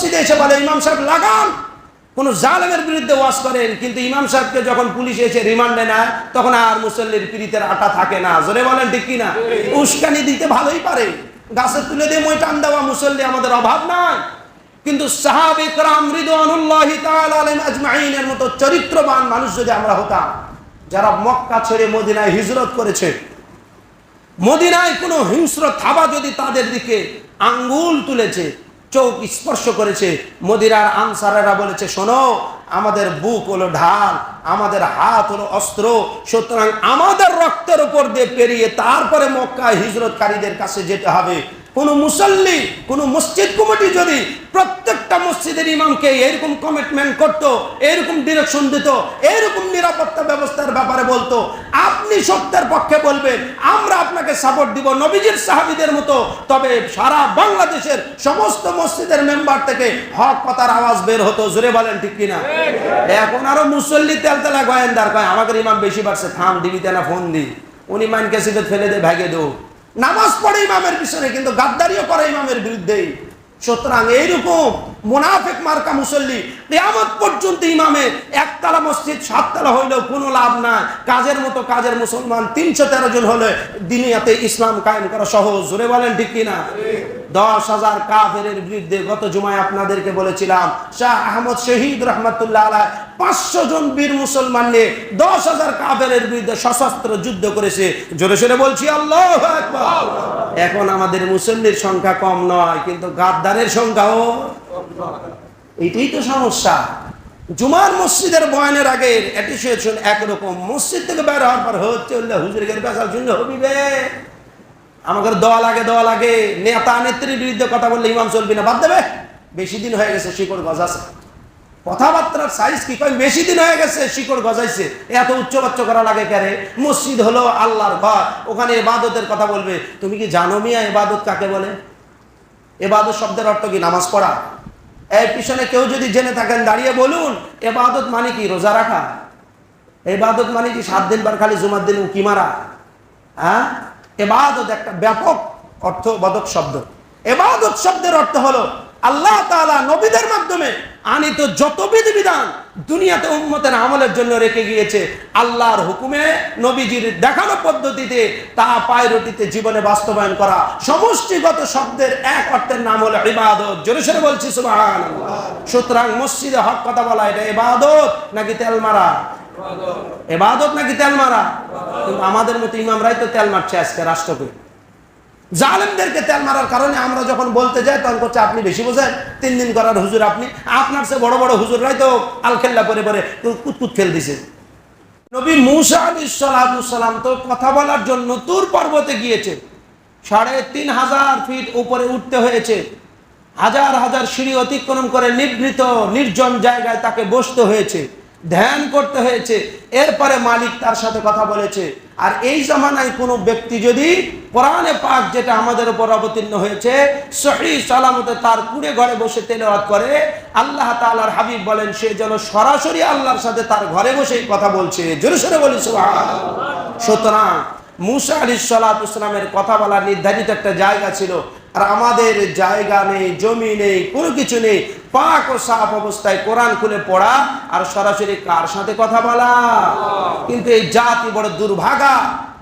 মসজিদে এসে বলে, ইমাম সাহেব, লাগান। কোন জালেমের বিরুদ্ধে ওয়াজ করেন, কিন্তু ইমাম সাহেবকে যখন পুলিশ এসে রিমান্ডে নেয়, তখন আর মুসল্লির পিড়িতের আটা থাকে না। জোরে বলেন, ঠিক কিনা? উস্কানি দিতে ভালোই পারে। গাছে তুলে দিয়ে মই টান দেওয়া মুসল্লি আমাদের অভাব নাই। কিন্তু আজমাইনের মতো চরিত্রবান মানুষ যদি আমরা হতাম, যারা মক্কা ছেড়ে মদিনায় হিজরত করেছে, মদিনায় কোনো হিংস্র থাবা যদি তাদের দিকে আঙ্গুল তুলেছে চোখ স্পর্শ করেছে। মদিরার আনসারেরা বলেছে, শোনো, আমাদের বুক হলো ঢাল, আমাদের হাত হলো অস্ত্র, সুতরাং আমাদের রক্তের উপর দিয়ে পেরিয়ে তারপরে মক্কা হিজরতকারীদের কাছে যেতে হবে। কোন মুসল্লি, কোন মসজিদ কমিটি যদি প্রত্যেকটা মসজিদের ইমামকে এরকম কমিটমেন্ট করত, এরকম ডিরেকশন দিত, এরকম নিরাপত্তা ব্যবস্থার ব্যাপারে বলতো, আপনি সত্যের পক্ষে বলবেন, আমরা আপনাকে সাপোর্ট দিব নবীজির সাহাবিদের মতো। তবে সারা বাংলাদেশের সমস্ত মসজিদের মেম্বার থেকে হক কথার আওয়াজ বের হতো, জোরে বলেন ঠিক কিনা? এখন আরও মুসল্লি তেলতেলা গোয়েন্দার কয়, আমাদের ইমাম বেশি বাড়ছে, থাম দিবিতে না, ফোন দি। উনি মান কেসিতে ফেলে দে ভাগে দো নামাজ পড়ে ইমামের পিছনে, কিন্তু গাদ্দারিও করে ইমামের বিরুদ্ধেই সুতরাং এইরকম মোনাফেক মার্কা মুসল্লি কেয়ামত পর্যন্ত ইমামে একতলা মসজিদ, সাততলা হইলেও কোনো লাভ না কাজের মতো কাজের মুসলমান তিনশো তেরো জন হলে দিনিয়াতে ইসলাম কায়েম করা সহজ। জোরে বলেন ঠিক কিনা? দশ হাজার কাফের বিরুদ্ধে গত জুমায় আপনাদেরকে বলেছিলাম, শাহ আহমদ শহীদ রহমতুল্লাহ আলাই পাঁচশো জন বীর মুসলমান নিয়ে দশ হাজার কাফের বিরুদ্ধে সশস্ত্র যুদ্ধ করেছে। জোরে সোরে বলছি, আল্লাহ এখন আমাদের মুসল্লির সংখ্যা কম নয়, কিন্তু গাদ্দারের সংখ্যাও এটাই তো সমস্যা। জুমার মসজিদের বয়ানের আগে অ্যাটিসিয়েশন একরকম মসজিদ থেকে বের হওয়ার পর হচ্ছে হুজুরের বেসাল শুনলে হবিবে। আমাদের দোয়া লাগে দোয়া লাগে। নেতা নেত্রীর বিরুদ্ধে কথা বললে ইমাম চলবি না, বাদ দেবে? বেশি দিন হয়ে গেছে, শিকড় গজাছে। কথাবার্তার সাইজ কি কয়? বেশি দিন হয়ে গেছে, শিকড় গজাইছে। এত উচ্চবাচ্চ করা লাগে কেরে মসজিদ হলো আল্লাহর ঘর। ওখানে এবাদতের কথা বলবে। তুমি কি জানো মিয়া এবাদত কাকে বলে? এবাদত শব্দের অর্থ কি? নামাজ পড়া। এর পিছনে কেউ যদি জেনে থাকেন, দাঁড়িয়ে বলুন, এবাদত মানে কি? রোজা রাখা? এবাদত মানে কি? সাত দিন বার খালি জুমার দিন উকি মারা। হ্যাঁ? এবাদত একটা ব্যাপক অর্থবোধক শব্দ। এবাদত শব্দের অর্থ হলো, আল্লাহ তাআলা নবীদের মাধ্যমে আনিত যত বিধিবিধান দুনিয়াতে উম্মতের আমলের জন্য রেখে গিয়েছে, আল্লাহর হুকুমে নবীজির দেখানো পদ্ধতিতে তা পায়রটিতে জীবনে বাস্তবায়ন করা। সমষ্টিগত শব্দের এক অর্থের নাম হলো ইবাদত। জোরে সোরে বলছি, সুবহানাল্লাহ। সুতরাং মসজিদে হক কথা বলা, এটা ইবাদত নাকি তেল মারা এবাদত নাকি তেল মারা? কিন্তু আমাদের মতো ইমামরাই তো তেল মারছে আজকে রাষ্ট্রকে। জালেমদেরকে তেল মারার কারণে আমরা যখন বলতে যাই, তখন করছে, আপনি বেশি বোঝেন, তিন দিন করার হুজুর আপনি। আপনার সে বড় বড় হুজুররাই তো আলখেল্লা করে পরে কুতকুত ফেল দিছে। নবী মুসা আলী সালাম তো কথা বলার জন্য তুর পর্বতে গিয়েছে। সাড়ে তিন হাজার ফিট উপরে উঠতে হয়েছে। হাজার হাজার সিঁড়ি অতিক্রম করে নিভৃত, নির্জন জায়গায় তাকে বসতে হয়েছে। ধ্যান করতে হয়েছে। এরপরে মালিক তার সাথে কথা বলেছে। আর এই জামানায় কোনো ব্যক্তি যদি কোরআনে পাক যেটা আমাদের উপর অবতীর্ণ হয়েছে, সহি সালামতে তার কুড়ে ঘরে বসে তেলাওয়াত করে, আল্লাহ তাআলার হাবিব বলেন, সে যেন সরাসরি আল্লাহর সাথে তার ঘরে বসেই কথা বলছে। জোরে সোরে বলি। সুতরাং মুসা আলী সালাতামের কথা বলার নির্ধারিত একটা জায়গা ছিল। আর আমাদের জায়গা নেই, জমি নেই, কোনো কিছু নেই। পাক ও সাফ অবস্থায় কোরআন খুলে পড়া আর সরাসরি কার সাথে কথা বলা? কিন্তু এই জাতি বড় দুর্ভাগা।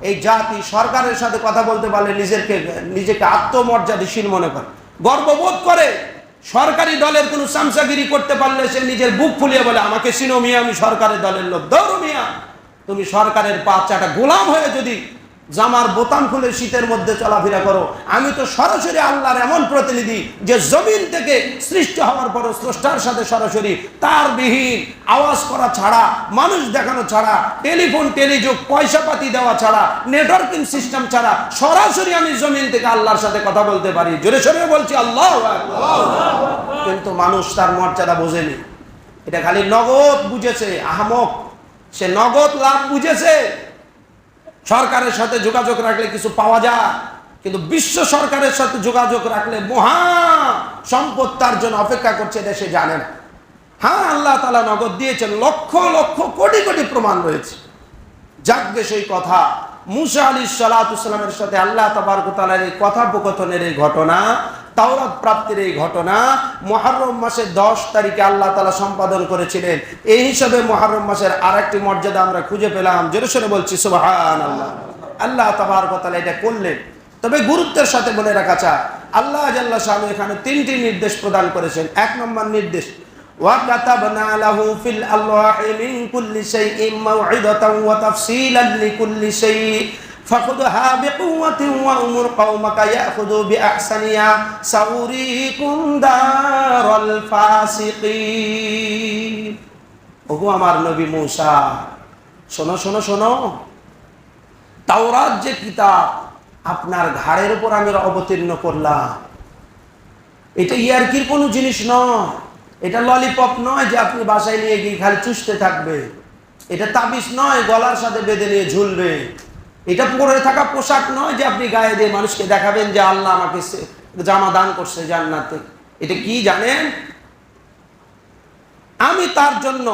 এই জাতি সরকারের সাথে কথা বলতে পারলে নিজেকে নিজেকে আত্মমর্যাদাশীল মনে করে। গর্ববোধ করে। সরকারি দলের কোনো চামচাগিরি করতে পারলে সে নিজের বুক ফুলিয়ে বলে, আমাকে চিনো মিয়া, আমি সরকারের দলের লোক। দৌড় মিয়া, তুমি সরকারের বাচ্চাটা গোলাম হয়ে যদি জামার বোতাম খুলে শীতের মধ্যে চলাফেরা করো। আমি তো সরাসরি আল্লাহর এমন প্রতিনিধি যে জমিন থেকে সৃষ্টি হওয়ার পর স্রষ্টার সাথে সরাসরি তার বিহীন আওয়াজ করা ছাড়া, মানুষ দেখানো ছাড়া, টেলিফোন, টেলিযোগ পয়সা পাতি দেওয়া ছাড়া, নেটওয়ার্কিং সিস্টেম ছাড়া সরাসরি আমি জমিন থেকে আল্লাহর সাথে কথা বলতে পারি। জোরে সরে বলছি, আল্লাহ কিন্তু মানুষ তার মর্যাদা বোঝেনি। এটা খালি নগদ বুঝেছে, আহমক। সে নগদ লাভ বুঝেছে। সরকারের সাথে যোগাযোগ রাখলে কিছু পাওয়া যায়। কিন্তু বিশ্ব সরকারের সাথে যোগাযোগ রাখলে মহা সম্পদ তার জন্য অপেক্ষা করছে দেশে জানে না। হ্যাঁ আল্লাহ তালা নগদ দিয়েছেন, লক্ষ লক্ষ, কোটি কোটি প্রমাণ রয়েছে। যাকবে সেই কথা। মুসা আলী সালাতামের সাথে আল্লাহ তাবারকালের এই কথোপকথনের এই ঘটনা তাওরাত প্রাপ্তির এই ঘটনা মহারম মাসের দশ তারিখে আল্লাহ তালা সম্পাদন করেছিলেন এই হিসাবে মহারম মাসের আর একটি মর্যাদা আমরা খুঁজে পেলাম জোরে সরে বলছি সুবাহান আল্লাহ আল্লাহ তাবার কথা এটা করলেন তবে গুরুত্বের সাথে বলে রাখা চায় আল্লাহ জাল্লাহ শাহ এখানে তিনটি নির্দেশ প্রদান করেছেন এক নম্বর নির্দেশ وكتبنا له في الألواح من كل شيء موعظة وتفصيلا لكل شيء فخذها بقوة وأمر قومك يأخذوا بأحسنها سأريكم دار الفاسقين ওগো আমার নবী মূসা শোনো শোনো শোনো তাওরাত যে কিতাব আপনার ঘাড়ের উপর আমি অবতীর্ণ করলাম এটা ইয়ারকির কোনো জিনিস নয় এটা ললিপপ নয় যে আপনি বাসায় নিয়ে গিয়ে খালি চুষতে থাকবে এটা তাবিজ নয় গলার সাথে বেঁধে নিয়ে ঝুলবে এটা পরে থাকা পোশাক নয় যে আপনি গায়ে দিয়ে মানুষকে দেখাবেন যে আল্লাহ আমাকে জামা দান করছে জান্নাতে। এটা কি জানেন? আমি তার জন্য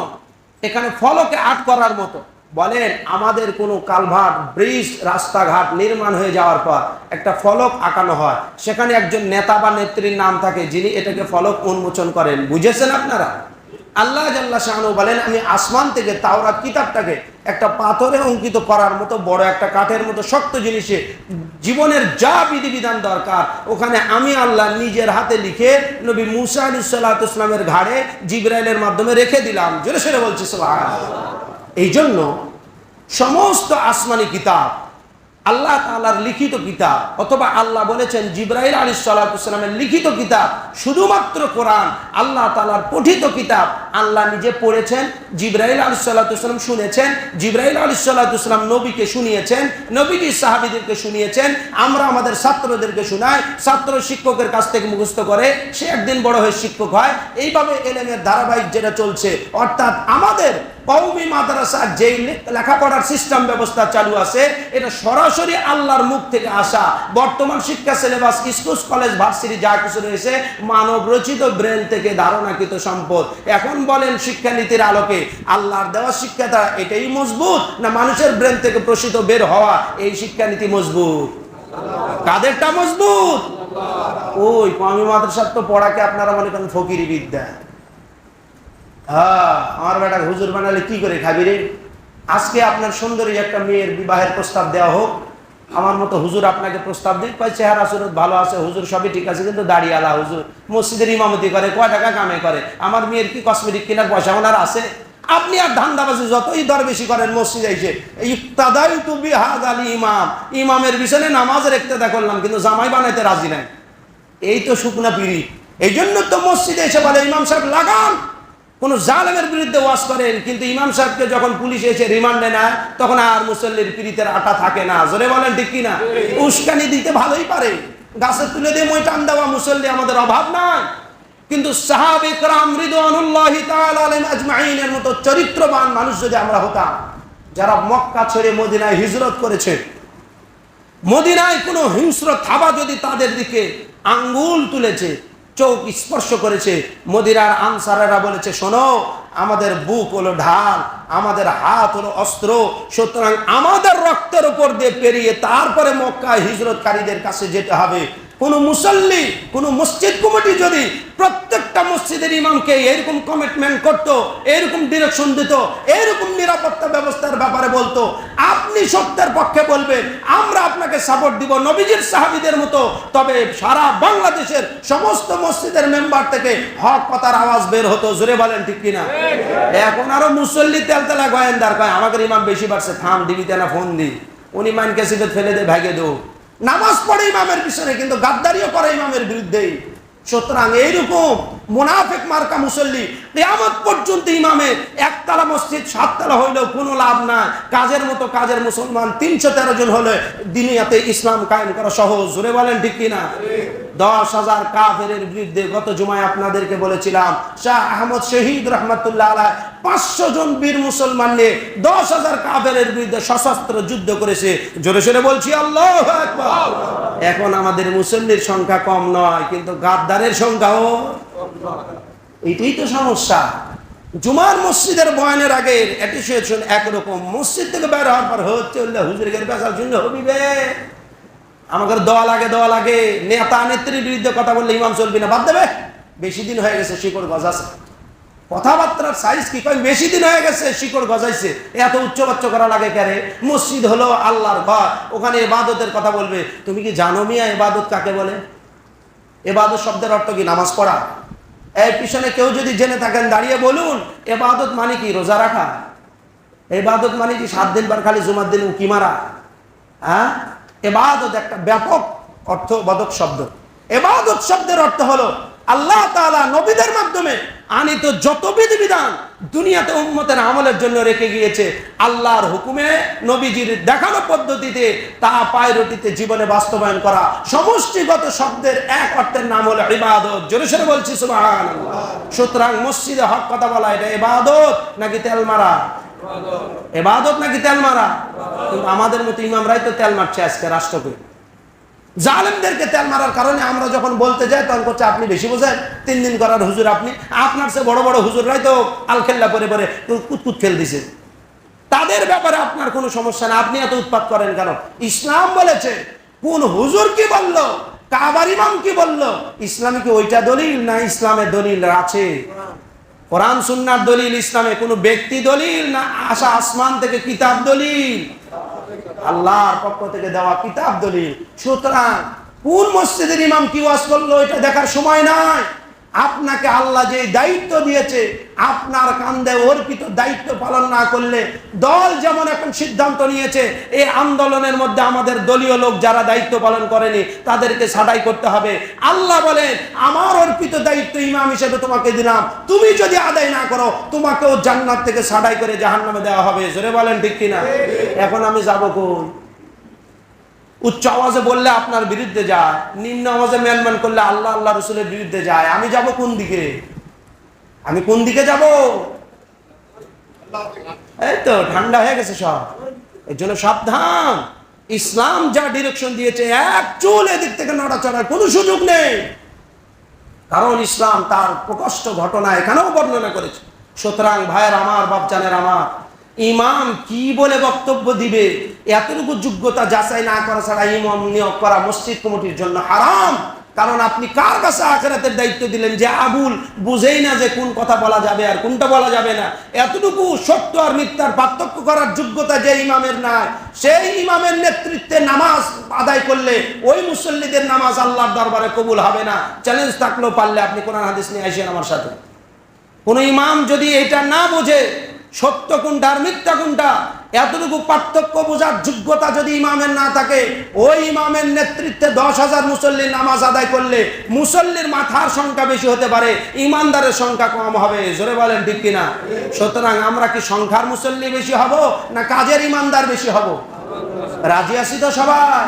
এখানে ফলকে আট করার মতো। বলেন, আমাদের কোনো কালভার্ট, ব্রিজ, রাস্তাঘাট নির্মাণ হয়ে যাওয়ার পর একটা ফলক আঁকানো হয়। সেখানে একজন নেতা বা নেত্রীর নাম থাকে যিনি এটাকে ফলক উন্মোচন করেন। বুঝেছেন আপনারা? আল্লাহ জাল্লা শাহানু বলেন, আমি আসমান থেকে তাওরাত কিতাবটাকে একটা পাথরে অঙ্কিত করার মতো, বড় একটা কাঠের মতো, শক্ত জিনিসে, জীবনের যা বিধিবিধান দরকার, ওখানে আমি আল্লাহ নিজের হাতে লিখে নবী মুসা আলী ইসলামের ঘাড়ে জিব্রাইলের মাধ্যমে রেখে দিলাম। জোরে সেরে বলছি এই জন্য সমস্ত আসমানি কিতাব, আল্লাহ তালার লিখিত কিতাব, অথবা আল্লাহ বলেছেন জিব্রাইল আলী সাল্লামের লিখিত কিতাব, শুধুমাত্র কোরআন, আল্লাহ তালার পঠিত কিতাব আল্লাহ নিজে পড়েছেন, জিব্রাইল আলী সাল্লাহাম শুনেছেন, জিব্রাইল আলী সাল্লাহাম নবীকে শুনিয়েছেন নবীজি সাহাবিদেরকে শুনিয়েছেন, আমরা আমাদের ছাত্রদেরকে শোনাই, ছাত্র শিক্ষকের কাছ থেকে মুখস্থ করে, সে একদিন বড় হয়ে শিক্ষক হয়। এইভাবে এলেমের ধারাবাহিক যেটা চলছে, অর্থাৎ আমাদের কৌমি যেই লেখাপড়ার সিস্টেম ব্যবস্থা চালু আছে, এটা সরাসরি আল্লাহর মুখ থেকে আসা। বর্তমান শিক্ষা সিলেবাস স্কুল কলেজ ভার্সিটি যা কিছু রয়েছে মানব রচিত ব্রেন থেকে ধারণাকৃত সম্পদ। এখন বলেন শিক্ষানীতির আলোকে? আল্লাহর দেওয়া শিক্ষাটা এটাই মজবুত না মানুষের ব্রেন থেকে প্রসিত বের হওয়া এই শিক্ষানীতি মজবুত? কাদেরটা মজবুত? ওই কমি মাদ্রাসার তো পড়াকে আপনারা মনে করেন ফকিরি বিদ্যা। হ্যাঁ আমার বেটা হুজুর বানালে কি করে খাবি রে? আজকে আপনার সুন্দরী একটা মেয়ের বিবাহের প্রস্তাব দেওয়া হোক আমার মতো হুজুর আপনাকে প্রস্তাব দিন কয় চেহারা সুরত ভালো আছে, হুজুর সবই ঠিক আছে, কিন্তু দাড়ি আলা হুজুর, মসজিদের ইমামতি করে, কয় টাকা কামে করে, আমার মেয়ের কি কসমেটিক কেনার পয়সা ওনার আছে? আপনি আর ধান্দাবাজি যতই দর বেশি করেন মসজিদে এসে ইফতাদাই তু বিহাদ আলী ইমাম, ইমামের পিছনে নামাজ রেখতে করলাম, কিন্তু জামাই বানাইতে রাজি নাই। এই তো শুকনা পিড়ি। এই জন্য তো মসজিদে এসে বলে, ইমাম সাহেব, লাগান। কোন জালেমের বিরুদ্ধে ওয়াজ করেন, কিন্তু ইমাম সাহেবকে যখন পুলিশ এসে রিমান্ডে নেয় তখন আর মুসল্লির পিড়িতের আটা থাকে না। জোরে বলেন ঠিক কিনা? উস্কানি দিতে ভালোই পারে। গাছে তুলে দিয়ে মই টান দেওয়া মুসল্লি আমাদের অভাব নাই। কিন্তু আজমাইনের মতো চরিত্রবান মানুষ যদি আমরা হতাম, যারা মক্কা ছেড়ে মদিনায় হিজরত করেছে, মদিনায় কোনো হিংস্র থাবা যদি তাদের দিকে আঙ্গুল তুলেছে চোখ স্পর্শ করেছে। মদিরার আনসারেরা বলেছে, শোনো, আমাদের বুক হলো ঢাল, আমাদের হাত হলো অস্ত্র, সুতরাং আমাদের রক্তের উপর দিয়ে পেরিয়ে তারপরে মক্কা হিজরতকারীদের কাছে যেতে হবে। কোনো মুসল্লি, কোনো মসজিদ কমিটি যদি প্রত্যেকটা মসজিদের ইমামকে এরকম কমিটমেন্ট করত, এরকম ডিরেকশন দিত, এরকম নিরাপত্তা ব্যবস্থার ব্যাপারে বলতো, আপনি সত্যের পক্ষে বলবেন, আমরা আপনাকে সাপোর্ট দিব নবীজির সাহাবিদের মতো। তবে সারা বাংলাদেশের সমস্ত মসজিদের মেম্বার থেকে হক কথার আওয়াজ বের হতো, জোরে বলেন ঠিক কিনা? এখন আরও মুসল্লি তেলতেলা গোয়েন্দার কয়, আমাদের ইমাম বেশি বাড়ছে, থাম দিবিতে না ফোন দি। উনি মান কেসিবে ফেলে দে ভাগে দো নামাজ পড়ে ইমামের পিছনে, কিন্তু গাদ্দারিও করে ইমামের বিরুদ্ধেই সুতরাং এইরকম মুনাফেক মার্কা মুসল্লি কেয়ামত পর্যন্ত ইমামের একতলা মসজিদ, সাততলা হইলেও কোনো লাভ নাই। কাজের মতো কাজের মুসলমান তিনশো তেরো জন হলে দিনিয়াতে ইসলাম কায়েম করা সহজ। জোরে বলেন ঠিক কিনা? দশ হাজার কাফের বিরুদ্ধে গত জুমায় আপনাদেরকে বলেছিলাম, শাহ আহমদ শহীদ রহমতুল্লাহ আলাই পাঁচশো জন বীর মুসলমান নিয়ে দশ হাজার কাফের বিরুদ্ধে সশস্ত্র যুদ্ধ করেছে। জোরে সোরে বলছি, আল্লাহ এখন আমাদের মুসল্লির সংখ্যা কম নয়, কিন্তু গাদ্দারের সংখ্যাও এটাই তো সমস্যা। জুমার মসজিদের বয়ানের আগে অ্যাটিসিয়েশন একরকম মসজিদ থেকে বের হওয়ার পর হচ্ছে উল্লাহ হুজুরের পেশাল শুনলে হবি বে আমাদের দোয়া লাগে দোয়া লাগে। নেতা, নেত্রীর বিরুদ্ধে কথা বললে ইমাম চলবি না, বাদ দেবে? বেশি দিন হয়ে গেছে, শিকড় গজাছে। কথাবার্তার সাইজ কি? কয়, বেশি দিন হয়ে গেছে, শিকড় গজাইছে। এত উচ্চবাচ্চ করা লাগে কেরে মসজিদ হলো আল্লাহর ঘর। ওখানে এবাদতের কথা বলবে। তুমি কি জানো মিয়া এবাদত কাকে বলে? এবাদত শব্দের অর্থ কি? নামাজ পড়া। এই পিছনে কেউ যদি জেনে থাকেন, দাঁড়িয়ে বলুন, এবাদত মানে কি? রোজা রাখা। এবাদত মানে কি? সাত দিন বার খালি জুমার দিন উকি মারা। হ্যাঁ? এবাদত একটা ব্যাপক অর্থবোধক শব্দ। এবাদত শব্দের অর্থ হলো, আল্লাহ তাআলা নবীদের মাধ্যমে আনিত যত বিধিবিধান দুনিয়াতে উম্মতের আমলের জন্য রেখে গিয়েছে, আল্লাহর হুকুমে নবীজির দেখানো পদ্ধতিতে তা পায়রটিতে জীবনে বাস্তবায়ন করা। সমষ্টিগত শব্দের এক অর্থের নাম হলো ইবাদত। জোরে সরে বলছি সুতরাং মসজিদে হক কথা বলা, এটা ইবাদত নাকি তেল মারা এবাদত নাকি তেল মারা? কিন্তু আমাদের মতো ইমামরাই তো তেল মারছে আজকে রাষ্ট্রকে। জালেমদেরকে তেল মারার কারণে আমরা যখন বলতে যাই, তখন করছে, আপনি বেশি বোঝেন, তিন দিন করার হুজুর আপনি। আপনার সে বড় বড় হুজুররাই তো আলখেল্লা করে পরে কুতকুত খেল দিছে। তাদের ব্যাপারে আপনার কোনো সমস্যা না আপনি এত উৎপাত করেন কেন? ইসলাম বলেছে, কোন হুজুর কি বলল, কাবার ইমাম কি বলল? ইসলামে কি ওইটা দলিল না ইসলামের দলিল আছে? কোরআন, সুন্নার দলিল ইসলামে কোনো ব্যক্তি দলিল না, আশা আসমান থেকে কিতাব দলিল। আল্লাহর পক্ষ থেকে দেওয়া কিতাব দলিল। সুতরাং কোন মসজিদের ইমাম কি ওয়াজ করল, এটা দেখার সময় নাই। আপনাকে আল্লাহ যে দায়িত্ব দিয়েছে আপনার কান্দে অর্পিত দায়িত্ব পালন না করলে দল যেমন এখন সিদ্ধান্ত নিয়েছে এই আন্দোলনের মধ্যে আমাদের দলীয় লোক যারা দায়িত্ব পালন করেনি তাদেরকে ছাঁটাই করতে হবে। আল্লাহ বলেন আমার অর্পিত দায়িত্ব ইমাম হিসেবে তোমাকে দিলাম। তুমি যদি আদায় না করো তোমাকেও জান্নাত থেকে ছাঁটাই করে জাহান্নামে দেওয়া হবে। জোরে বলেন ঠিক কিনা? এখন আমি যাব কই উচ্চ আওয়াজে বললে আপনার বিরুদ্ধে যায়, নিম্ন আওয়াজে মেলমান করলে আল্লাহ আল্লাহ রসুলের বিরুদ্ধে যায়। আমি যাব কোন দিকে? আমি কোন দিকে যাব? এই তো, ঠান্ডা হয়ে গেছে সব। এর জন্য সাবধান। ইসলাম যা ডিরেকশন দিয়েছে, এক চুল এদিক থেকে নড়াচড়ার কোনো সুযোগ নেই। কারণ ইসলাম তার প্রকষ্ট ঘটনা এখানেও বর্ণনা করেছে। সুতরাং ভাইয়ের আমার, বাপজানের আমার ইমাম কি বলে বক্তব্য দিবে? এতটুকু যোগ্যতা যাচাই না করা ছাড়া ইমাম নিয়োগ করা মসজিদ কমিটির জন্য হারাম। কারণ আপনি কার কাছে আখেরাতের দায়িত্ব দিলেন যে আবুল, বুঝেই না যে কোন কথা বলা যাবে আর কোনটা বলা যাবে না। এতটুকু সত্য আর মিথ্যার পার্থক্য করার যোগ্যতা যে ইমামের নাই, সেই ইমামের নেতৃত্বে নামাজ আদায় করলে ওই মুসল্লিদের নামাজ আল্লাহর দরবারে কবুল হবে না। চ্যালেঞ্জ থাকলেও পারলে আপনি কোরআন হাদিস নিয়ে আসেন আমার সাথে। কোন ইমাম যদি এটা না বোঝে সত্য কোনটা আর মিথ্যা কোনটা? এতটুকু পার্থক্য বোঝার যোগ্যতা যদি ইমামের না থাকে, ওই ইমামের নেতৃত্বে দশ হাজার মুসল্লির নামাজ আদায় করলে মুসল্লির মাথার সংখ্যা বেশি হতে পারে, ইমানদারের সংখ্যা কম হবে। জোরে বলেন ঠিক কিনা? সুতরাং আমরা কি সংখ্যার মুসল্লি বেশি হব না কাজের ইমানদার বেশি হব? রাজি আছি তো সবাই?